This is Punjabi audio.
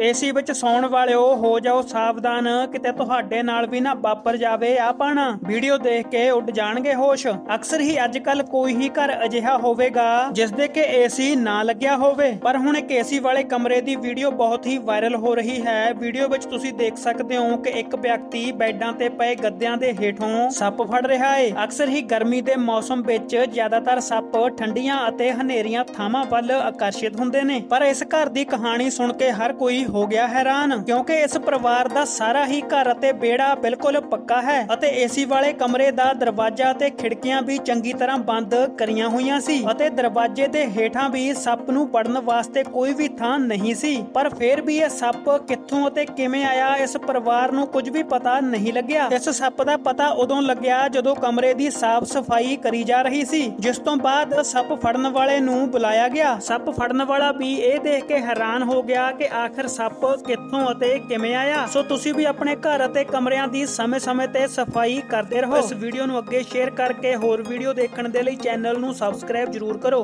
ਏਸੀ ਵਿੱਚ ਸੌਣ ਵਾਲਿਓ, ਹੋ ਜਾਓ ਸਾਵਧਾਨ, ਕਿਤੇ ਤੁਹਾਡੇ ਨਾਲ ਵੀ ਨਾ ਵਾਪਰ ਜਾਵੇ ਆਪਣ। ਵੀਡੀਓ ਦੇਖ ਕੇ ਉੱਡ ਜਾਣਗੇ ਹੋਸ਼। ਅਕਸਰ ਹੀ ਅੱਜ ਕੋਈ ਹੀ ਘਰ ਅਜਿਹਾ ਹੋਵੇਗਾ ਜਿਸ ਦੇ ਕਿ ਏਸੀ ਨਾ ਲੱਗਿਆ ਹੋਵੇ। ਪਰ ਹੁਣ ਇੱਕ ਏਸੀ ਵਾਲੇ ਕਮਰੇ ਦੀ ਵੀਡੀਓ ਬਹੁਤ ਹੀ ਵਾਇਰਲ ਹੋ ਰਹੀ ਹੈ। ਵੀਡੀਓ ਵਿੱਚ ਤੁਸੀਂ ਦੇਖ ਸਕਦੇ ਹੋ ਕਿ ਇੱਕ ਵਿਅਕਤੀ ਬੈੱਡਾਂ ਤੇ ਪਏ ਗੱਦਿਆਂ ਦੇ ਹੇਠੋਂ ਸੱਪ ਫੜ ਰਿਹਾ ਹੈ ਅਕਸਰ ਹੀ ਗਰਮੀ ਦੇ ਮੌਸਮ ਵਿੱਚ ਜ਼ਿਆਦਾਤਰ ਸੱਪ ਠੰਡੀਆਂ ਅਤੇ ਹਨੇਰੀਆਂ ਥਾਵਾਂ ਵੱਲ ਆਕਰਸ਼ਿਤ ਹੁੰਦੇ ਨੇ। ਪਰ ਇਸ ਘਰ ਦੀ ਕਹਾਣੀ ਸੁਣ ਕੇ ਹਰ ਕੋਈ ਹੋ ਗਿਆ ਹੈਰਾਨ, ਕਿਉਂਕਿ ਇਸ ਪਰਿਵਾਰ ਦਾ ਸਾਰਾ ਹੀ ਘਰ ਅਤੇ ਵਿਹੜਾ ਬਿਲਕੁਲ ਪੱਕਾ ਹੈ ਅਤੇ ਏਸੀ ਵਾਲੇ ਕਮਰੇ ਦਾ ਦਰਵਾਜ਼ਾ ਤੇ ਖਿੜਕੀਆਂ ਵੀ ਚੰਗੀ ਤਰ੍ਹਾਂ ਬੰਦ ਕਰੀਆਂ ਹੋਈਆਂ ਸੀ ਅਤੇ ਦਰਵਾਜ਼ੇ ਦੇ ਹੇਠਾਂ ਵੀ ਸੱਪ ਨੂੰ ਵੜਨ ਵਾਸਤੇ ਕੋਈ ਵੀ ਥਾਂ ਨਹੀਂ ਸੀ। ਪਰ ਫਿਰ ਵੀ ਇਹ ਸੱਪ ਕਿੱਥੋਂ ਅਤੇ ਕਿਵੇਂ ਆਇਆ, ਇਸ ਪਰਿਵਾਰ ਨੂੰ ਕੁਝ ਵੀ ਪਤਾ ਨਹੀਂ ਲੱਗਿਆ। ਇਸ ਸੱਪ ਦਾ ਪਤਾ ਉਦੋਂ ਲੱਗਿਆ ਜਦੋਂ ਕਮਰੇ ਦੀ ਸਾਫ਼ ਸਫ਼ਾਈ ਕਰੀ ਜਾ ਰਹੀ ਸੀ, ਜਿਸ ਤੋਂ ਬਾਅਦ ਸੱਪ ਫੜਨ ਵਾਲੇ ਨੂੰ ਬੁਲਾਇਆ ਗਿਆ। ਸੱਪ ਫੜਨ ਵਾਲਾ ਵੀ ਇਹ ਦੇਖ ਕੇ ਹੈਰਾਨ ਹੋ ਗਿਆ ਕਿ ਆਖਰ ਸੱਪ ਕਿੱਥੋਂ ਅਤੇ ਕਿਵੇਂ ਆਇਆ? ਸੋ ਤੁਸੀਂ ਵੀ ਆਪਣੇ ਘਰ ਅਤੇ ਕਮਰਿਆਂ ਦੀ ਸਮੇਂ-ਸਮੇਂ ਤੇ ਸਫ਼ਾਈ ਕਰਦੇ ਰਹੋ। ਇਸ ਵੀਡੀਓ ਨੂੰ ਅੱਗੇ ਸ਼ੇਅਰ ਕਰਕੇ ਹੋਰ ਵੀਡੀਓ ਦੇਖਣ ਦੇ ਲਈ ਚੈਨਲ ਨੂੰ ਸਬਸਕ੍ਰਾਈਬ ਜਰੂਰ ਕਰੋ।